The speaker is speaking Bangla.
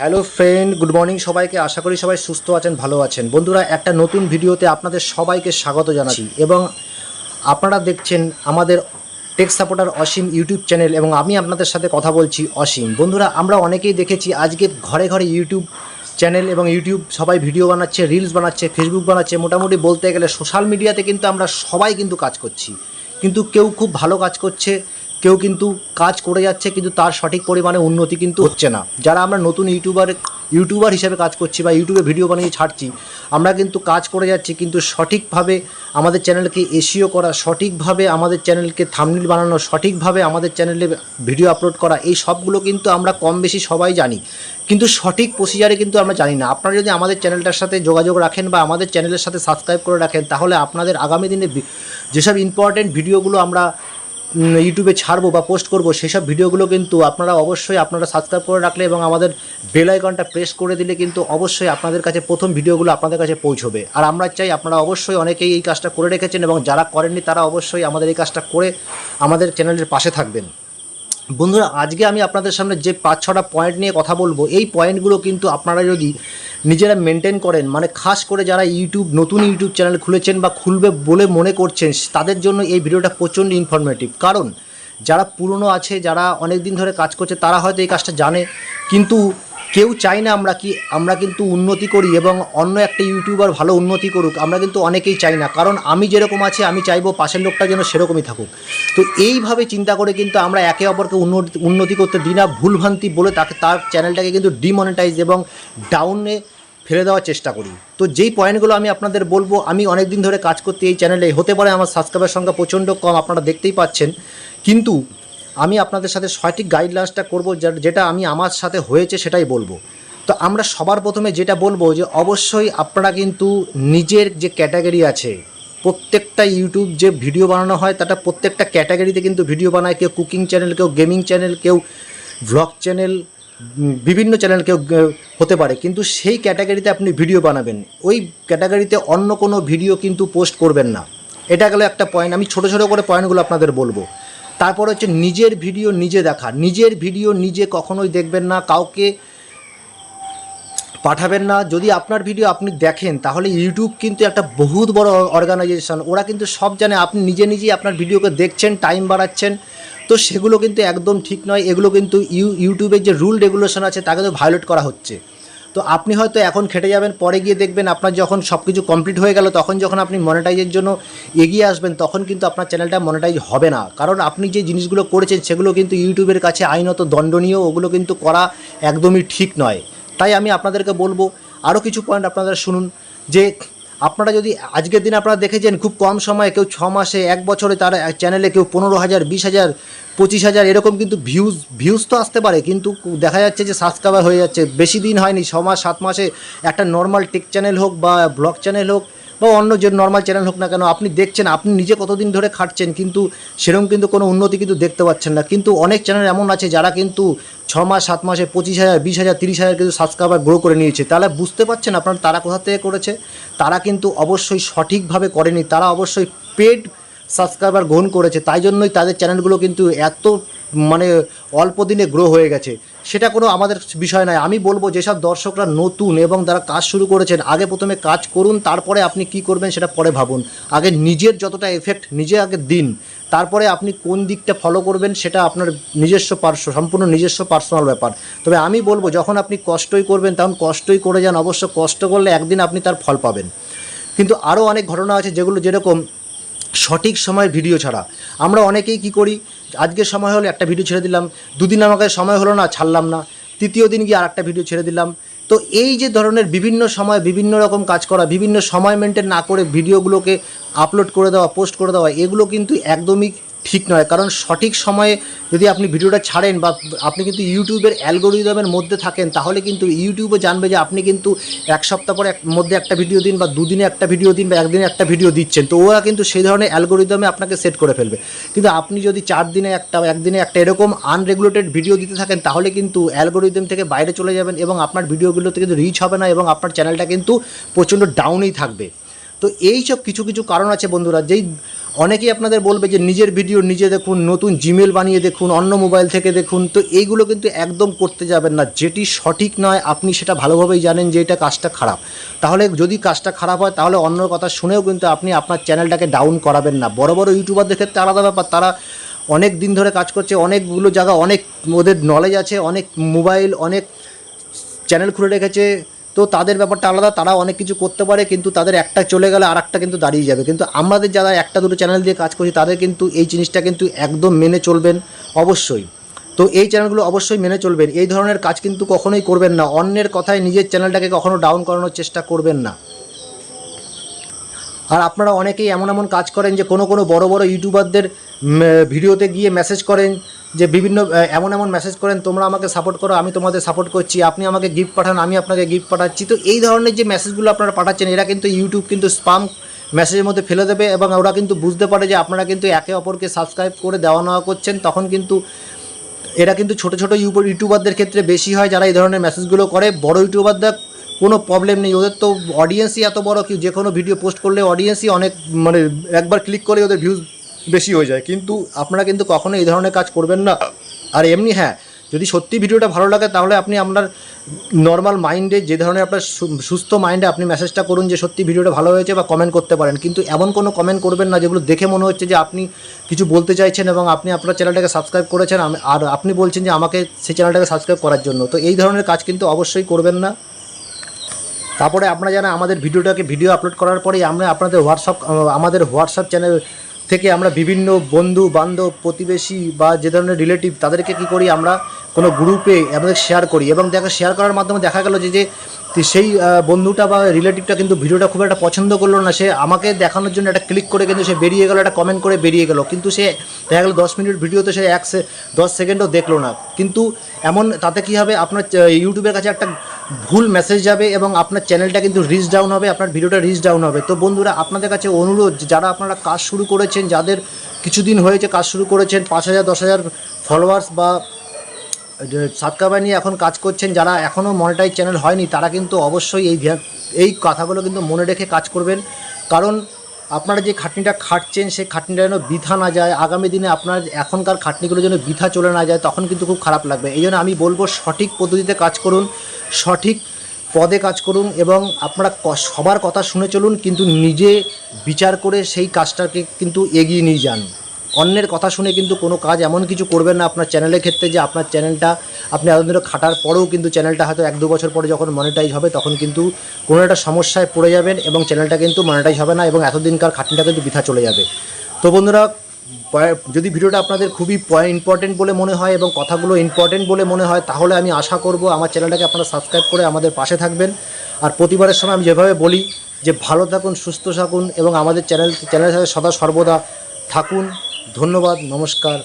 হ্যালো ফ্রেন্ড গুড মর্নিং সবাইকে আশা করি সবাই সুস্থ আছেন, ভালো আছেন। বন্ধুরা, একটা নতুন ভিডিওতে আপনাদের সবাইকে স্বাগত জানাচ্ছি এবং আপনারা দেখছেন আমাদের tech supporter Asim YouTube channel এবং আমি আপনাদের সাথে কথা বলছি অসীম। বন্ধুরা, আমরা অনেকেই দেখেছি আজকে ঘরে ঘরে ইউটিউব চ্যানেল এবং ইউটিউব সবাই ভিডিও বানাচ্ছে রিলস বানাচ্ছে ফেসবুক বানাচ্ছে। মোটামুটি বলতে গেলে সোশ্যাল মিডিয়াতে কিন্তু আমরা সবাই কিন্তু কাজ করছি। কিন্তু কেউ খুব ভালো কাজ করছে কেউ কিন্তু কাজ করে যাচ্ছে, কিন্তু তার সঠিক পরিমাণে উন্নতি কিন্তু হচ্ছে না। যারা আমরা নতুন ইউটিউবার ইউটিউবার হিসেবে কাজ করছি বা ইউটিউবে ভিডিও বানিয়ে ছাড়ছি, আমরা কিন্তু কাজ করে যাচ্ছি, কিন্তু সঠিকভাবে আমাদের চ্যানেলকে এসিও করা, সঠিকভাবে আমাদের চ্যানেলকে থামনিল বানানো, সঠিকভাবে আমাদের চ্যানেলে ভিডিও আপলোড করা, এই সবগুলো কিন্তু আমরা কম বেশি সবাই জানি। কিন্তু সঠিক প্রসিজারে কিন্তু আমরা জানি না। আপনারা যদি আমাদের চ্যানেলটার সাথে যোগাযোগ রাখেন বা আমাদের চ্যানেলের সাথে সাবস্ক্রাইব করে রাখেন, তাহলে আপনাদের আগামী দিনে যেসব ইম্পর্টেন্ট ভিডিওগুলো আমরা ইউটিউবে ছাড়বো বা পোস্ট করব, সেসব ভিডিওগুলো কিন্তু আপনারা অবশ্যই আপনারা সাবস্ক্রাইব করে রাখলে এবং আমাদের বেল আইকনটা প্রেস করে দিলে কিন্তু অবশ্যই আপনাদের কাছে প্রথম ভিডিওগুলো আপনাদের কাছে পৌঁছবে। আর আমরা চাই আপনারা অবশ্যই অনেকেই এই কাজটা করে রেখেছেন এবং যারা করেননি তারা অবশ্যই আমাদের এই কাজটা করে আমাদের চ্যানেলের পাশে থাকবেন। বন্ধুরা, আজকে আমি আপনাদের সামনে যে পাঁচ ছটা পয়েন্ট নিয়ে কথা বলব, এই পয়েন্টগুলো কিন্তু আপনারা যদি নিজেরা মেনটেন করেন। মানে খাস করে যারা ইউটিউব নতুন ইউটিউব চ্যানেল খুলেছেন বা খুলবে বলে মনে করছেন, তাদের জন্য এই ভিডিওটা প্রচণ্ড ইনফরমেটিভ কারণ, যারা পুরনো আছে, যারা অনেক দিন ধরে কাজ করছে, তারা হয়তো এই কাজটা জানে। কিন্তু কেউ চাই না আমরা কি, আমরা কিন্তু উন্নতি করি এবং অন্য একটা ইউটিউবার ভালো উন্নতি করুক, আমরা কিন্তু অনেকেই চাই না। কারণ আমি যেরকম আছি, আমি চাইব পাশের লোকটা যেন সেরকমই থাকুক। তো এইভাবে চিন্তা করে কিন্তু আমরা একে অপরকে উন্নতি উন্নতি করতে দিই না ভুলভ্রান্তি বলে তাকে, তার চ্যানেলটাকে কিন্তু ডিমনিটাইজ এবং ডাউনে ফেলে দেওয়ার চেষ্টা করি। তো যেই পয়েন্টগুলো আমি আপনাদের বলব, আমি অনেক দিন ধরে কাজ করতে এই চ্যানেলে হতে পারে আমার সাবস্ক্রাইবার সংখ্যা প্রচণ্ড কম, আপনারা দেখতেই পাচ্ছেন। কিন্তু আমি আপনাদের সাথে সঠিক গাইডলাইন্সটা করব যেটা আমি আমার সাথে হয়েছে সেটাই বলব। তো আমরা সবার প্রথমে যেটা বলব যে অবশ্যই আপনারা কিন্তু নিজের যে ক্যাটাগরি আছে, প্রত্যেকটা ইউটিউব যে ভিডিও বানানো হয় তাটা প্রত্যেকটা ক্যাটাগরিতে কিন্তু ভিডিও বানায়। কেউ কুকিং চ্যানেল কেউ গেমিং চ্যানেল কেউ ভ্লগ চ্যানেল বিভিন্ন চ্যানেল কেউ হতে পারে। কিন্তু সেই ক্যাটাগরিতে আপনি ভিডিও বানাবেন। ওই ক্যাটাগরিতে অন্য কোনো ভিডিও কিন্তু পোস্ট করবেন না। এটা গেল একটা পয়েন্ট আমি ছোটো ছোটো করে পয়েন্টগুলো আপনাদের বলব। তারপর হচ্ছে নিজের ভিডিও নিজে দেখা। নিজের ভিডিও নিজে কখনোই দেখবেন না, কাউকে পাঠাবেন না। যদি আপনার ভিডিও আপনি দেখেন, তাহলে ইউটিউব কিন্তু একটা বহুত বড় অর্গানাইজেশন ওরা কিন্তু সব জানে, আপনি নিজে নিজেই আপনার ভিডিওকে দেখছেন টাইম বাড়াচ্ছেন। তো সেগুলো কিন্তু একদম ঠিক নয়। এগুলো কিন্তু ইউ ইউটিউবের যে রুল রেগুলেশন আছে, তাকে তো ভায়োলেট করা হচ্ছে। তো আপনি হয়তো এখন খেটে যাবেন, পরে গিয়ে দেখবেন আপনার যখন সব কিছু কমপ্লিট হয়ে গেল, তখন যখন আপনি মনিটাইজের জন্য এগিয়ে আসবেন, তখন কিন্তু আপনার চ্যানেলটা মনিটাইজ হবে না। কারণ আপনি যে জিনিসগুলো করেছেন, সেগুলো কিন্তু ইউটিউবের কাছে আইনত দণ্ডনীয়, ওগুলো কিন্তু করা একদমই ঠিক নয়। তাই আমি আপনাদেরকে বলব আরও কিছু পয়েন্ট আপনারা শুনুন, যে আপনারা যদি আজকের দিনে আপনারা দেখেছেন, খুব কম সময়ে কেউ ছ মাসে, এক বছরে তার চ্যানেলে কেউ পনেরো হাজার, বিশ হাজার পঁচিশ হাজার, এরকম কিন্তু ভিউজ ভিউজ তো আসতে পারে, কিন্তু দেখা যাচ্ছে যে সাবস্ক্রাইবার হয়ে যাচ্ছে। বেশি দিন হয়নি, ছ মাস, সাত মাসে একটা নর্মাল টেক চ্যানেল হোক বা ব্লগ চ্যানেল হোক বা অন্য যে নর্মাল চ্যানেল হোক না কেন, আপনি দেখছেন, আপনি নিজে কতদিন ধরে খাটছেন, কিন্তু সেরকম কিন্তু কোনো উন্নতি কিন্তু দেখতে পাচ্ছেন না। কিন্তু অনেক চ্যানেল এমন আছে যারা কিন্তু ছ মাস, সাত মাসে পঁচিশ হাজার, বিশ হাজার, তিরিশ হাজার কিন্তু সাবস্ক্রাইবার গ্রো করে নিয়েছে। তাহলে বুঝতে পারছেন আপনার তারা কোথা থেকে করেছে? তারা কিন্তু অবশ্যই সঠিকভাবে করেনি। তারা অবশ্যই পেড সাবস্ক্রাইবার গ্রহণ করেছে, তাই জন্যই তাদের চ্যানেলগুলো কিন্তু এত মানে অল্প দিনে গ্রো হয়ে গেছে। সেটা কোনো আমাদের বিষয় নয়। আমি বলব, যেসব দর্শকরা নতুন এবং যারা কাজ শুরু করেছেন, আগে প্রথমে কাজ করুন, তারপরে আপনি কি করবেন সেটা পরে ভাবুন। আগে নিজের যতটা এফেক্ট নিজে আগে দিন। তারপরে আপনি কোন দিকটা ফলো করবেন, সেটা আপনার নিজস্ব পার্শ্ব সম্পূর্ণ নিজস্ব পার্সোনাল ব্যাপার। তবে আমি বলব, যখন আপনি কষ্টই করবেন, তখন কষ্টই করে যান। অবশ্য কষ্ট করলে একদিন আপনি তার ফল পাবেন। কিন্তু আরও অনেক ঘটনা আছে যেগুলো যেরকম সঠিক সময় ভিডিও ছাড়া। আমরা অনেকেই কি করি? আজকে সময় হলো একটা ভিডিও ছেড়ে দিলাম, দুদিন আমাকে সময় হলো না, ছাড়লাম না। তৃতীয় দিন গিয়ে আর একটা ভিডিও ছেড়ে দিলাম। তো এই যে ধরনের বিভিন্ন সময়, বিভিন্ন রকম কাজ করা, বিভিন্ন সময় মেনটেন না করে ভিডিওগুলোকে আপলোড করে দেওয়া পোস্ট করে দেওয়া, এগুলো কিন্তু একদমই ঠিক নয়। কারণ সঠিক সময়ে যদি আপনি ভিডিওটা ছাড়েন বা আপনি কিন্তু ইউটিউবের অ্যালগোরিদমের মধ্যে থাকেন, তাহলে কিন্তু ইউটিউবে জানবে যে আপনি কিন্তু এক সপ্তাহ পরে মধ্যে একটা ভিডিও দিন বা দুদিনে একটা ভিডিও দিন বা একদিনে একটা ভিডিও দিচ্ছেন। তো ওরা কিন্তু সেই ধরনের অ্যালগোরিদমে আপনাকে সেট করে ফেলবে। কিন্তু আপনি যদি চার দিনে একটা একদিনে একটা এরকম আনরেগুলেটেড ভিডিও দিতে থাকেন, তাহলে কিন্তু অ্যালগোরিদম থেকে বাইরে চলে যাবেন এবং আপনার ভিডিওগুলোতে কিন্তু রিচ হবে না এবং আপনার চ্যানেলটা কিন্তু প্রচণ্ড ডাউনেই থাকবে। তো এই সব কিছু কিছু কারণ আছে বন্ধুরা। যেই অনেকেই আপনাদের বলবে যে নিজের ভিডিও নিজে দেখুন, নতুন জিমেল বানিয়ে দেখুন, অন্য মোবাইল থেকে দেখুন, তো এইগুলো কিন্তু একদম করতে যাবেন না। যেটি সঠিক নয়, আপনি সেটা ভালোভাবেই জানেন যে এটা কাজটা খারাপ। তাহলে যদি কাজটা খারাপ হয়, তাহলে অন্যর কথা শুনেও কিন্তু আপনি আপনার চ্যানেলটাকে ডাউন করাবেন না। বড় বড় ইউটিউবারদের ক্ষেত্রে আলাদা ব্যাপার, তারা অনেক দিন ধরে কাজ করছে, অনেকগুলো জায়গা, অনেক ওদের নলেজ আছে, অনেক মোবাইল অনেক চ্যানেল খুলে রেখেছে তো তাদের ব্যাপারটা আলাদা, তারা অনেক কিছু করতে পারে, কিন্তু তাদের একটা চলে গেলে আর একটা কিন্তু দাঁড়িয়ে যাবে। কিন্তু আমাদের যারা একটা দুটো চ্যানেল দিয়ে কাজ করছি, তাদের কিন্তু এই জিনিসটা কিন্তু একদম মেনে চলবেন অবশ্যই। তো এই চ্যানেলগুলো অবশ্যই মেনে চলবেন। এই ধরনের কাজ কিন্তু কখনোই করবেন না। অন্যের কথায় নিজের চ্যানেলটাকে কখনো ডাউন করানোর চেষ্টা করবেন না। আর আপনারা অনেকেই এমন এমন কাজ করেন যে কোনো কোনো বড় বড় ইউটিউবারদের ভিডিওতে গিয়ে মেসেজ করেন যে বিভিন্ন এমন এমন মেসেজ করেন, তোমরা আমাকে সাপোর্ট করো, আমি তোমাদের সাপোর্ট করছি, আপনি আমাকে গিফট পাঠান, আমি আপনাকে গিফট পাঠাচ্ছি। তো এই ধরনের যে মেসেজগুলো আপনারা পাঠাচ্ছেন, এরা কিন্তু ইউটিউব কিন্তু স্পাম মেসেজের মধ্যে ফেলে দেবে এবং ওরা কিন্তু বুঝতে পারে যে আপনারা কিন্তু একে অপরকে সাবস্ক্রাইব করে দেওয়া নেওয়া করছেন। তখন কিন্তু এরা কিন্তু ছোটো ছোটো ইউটিউব ইউটিউবারদের ক্ষেত্রে বেশি হয় যারা এই ধরনের মেসেজগুলো করে। বড় ইউটিউবারদের কোনো প্রবলেম নেই। ওদের তো অডিয়েন্সই এত বড়, কি যে কোনো ভিডিও পোস্ট করলে অডিয়েন্সই অনেক মানে একবার ক্লিক করে ওদের ভিউজ বেশি হয়ে যায়। কিন্তু আপনারা কিন্তু কখনো এই ধরনের কাজ করবেন না। আর এমনি হ্যাঁ যদি সত্যি ভিডিওটা ভালো লাগে, তাহলে আপনি আপনার নর্মাল মাইন্ডে যে ধরনের আপনার সুস্থ মাইন্ডে আপনি মেসেজটা করুন যে সত্যি ভিডিওটা ভালো হয়েছে বা কমেন্ট করতে পারেন। কিন্তু এমন কোনো কমেন্ট করবেন না যেগুলো দেখে মনে হচ্ছে যে আপনি কিছু বলতে চাইছেন এবং আপনি আপনার চ্যানেলটাকে সাবস্ক্রাইব করেছেন। আর আপনি বলছেন যে আমাকে সেই চ্যানেলটাকে সাবস্ক্রাইব করার জন্য। তো এই ধরনের কাজ কিন্তু অবশ্যই করবেন না। তারপরে আপনারা জানেন আমাদের ভিডিওটাকে ভিডিও আপলোড করার পরেই আমরা আপনাদের হোয়াটসঅ্যাপ আমাদের হোয়াটসঅ্যাপ চ্যানেল থেকে আমরা বিভিন্ন বন্ধু, বান্ধব, প্রতিবেশী বা যে ধরনের রিলেটিভ তাদেরকে কি করি আমরা কোনো গ্রুপে আমাদের শেয়ার করি এবং দেখা শেয়ার করার মাধ্যমে দেখা গেল যে যে সেই বন্ধুটা বা রিলেটিভটা কিন্তু ভিডিওটা খুব একটা পছন্দ করল না। সে আমাকে দেখানোর জন্য একটা ক্লিক করে কিন্তু সে বেরিয়ে গেল, একটা কমেন্ট করে বেরিয়ে গেল। কিন্তু সে দেখা গেলো দশ মিনিট ভিডিওতে সে এক দশ সেকেন্ডও দেখল না। কিন্তু এমন তাতে কি হবে? আপনার ইউটিউবের কাছে একটা ভুল মেসেজ যাবে এবং আপনার চ্যানেলটা কিন্তু রিচ ডাউন হবে, আপনার ভিডিওটা রিচ ডাউন হবে। তো বন্ধুরা, আপনাদের কাছে অনুরোধ, যারা আপনারা কাজ শুরু করেছেন, যাদের কিছুদিন হয়েছে কাজ শুরু করেছেন, পাঁচ হাজার, দশ হাজার ফলোয়ার্স বা সাতকাবা নিয়ে এখন কাজ করছেন, যারা এখনও মনিটাইজ চ্যানেল হয়নি, তারা কিন্তু অবশ্যই এই এই কথাগুলো কিন্তু মনে রেখে কাজ করবেন। কারণ আপনারা যে খাটনিটা খাটছেন, সেই খাটনিটা যেন বৃথা না যায়, আগামী দিনে আপনার এখনকার খাটনিগুলো যেন বৃথা চলে না যায়, তখন কিন্তু খুব খারাপ লাগবে। এই জন্য আমি বলব, সঠিক পদ্ধতিতে কাজ করুন, সঠিক পদে কাজ করুন এবং আপনারা সবার কথা শুনে চলুন, কিন্তু নিজে বিচার করে সেই কাজটাকে কিন্তু এগিয়ে নিয়ে যান। অন্যের কথা শুনে কিন্তু কোনো কাজ এমন কিছু করবেন না আপনার চ্যানেলের ক্ষেত্রে যে আপনার চ্যানেলটা আপনি এতদিন ধরে খাটার পরেও কিন্তু চ্যানেলটা হয়তো এক দু বছর পরে যখন মনিটাইজ হবে তখন কিন্তু কোনো একটা সমস্যায় পড়ে যাবেন এবং চ্যানেলটা কিন্তু মনিটাইজ হবে না এবং এতদিনকার খাটনিটা কিন্তু বৃথা চলে যাবে। তো বন্ধুরা যদি ভিডিওটা আপনাদের খুবই ইম্পর্টেন্ট বলে মনে হয় এবং কথাগুলো ইম্পর্টেন্ট বলে মনে হয়, তাহলে আমি আশা করব আমার চ্যানেলটাকে আপনারা সাবস্ক্রাইব করে আমাদের পাশে থাকবেন। আর প্রতিবারের সময় আমি যেভাবে বলি যে ভালো থাকুন, সুস্থ থাকুন এবং আমাদের চ্যানেল চ্যানেলের সাথে সদা সর্বদা থাকুন। ধন্যবাদ নমস্কার।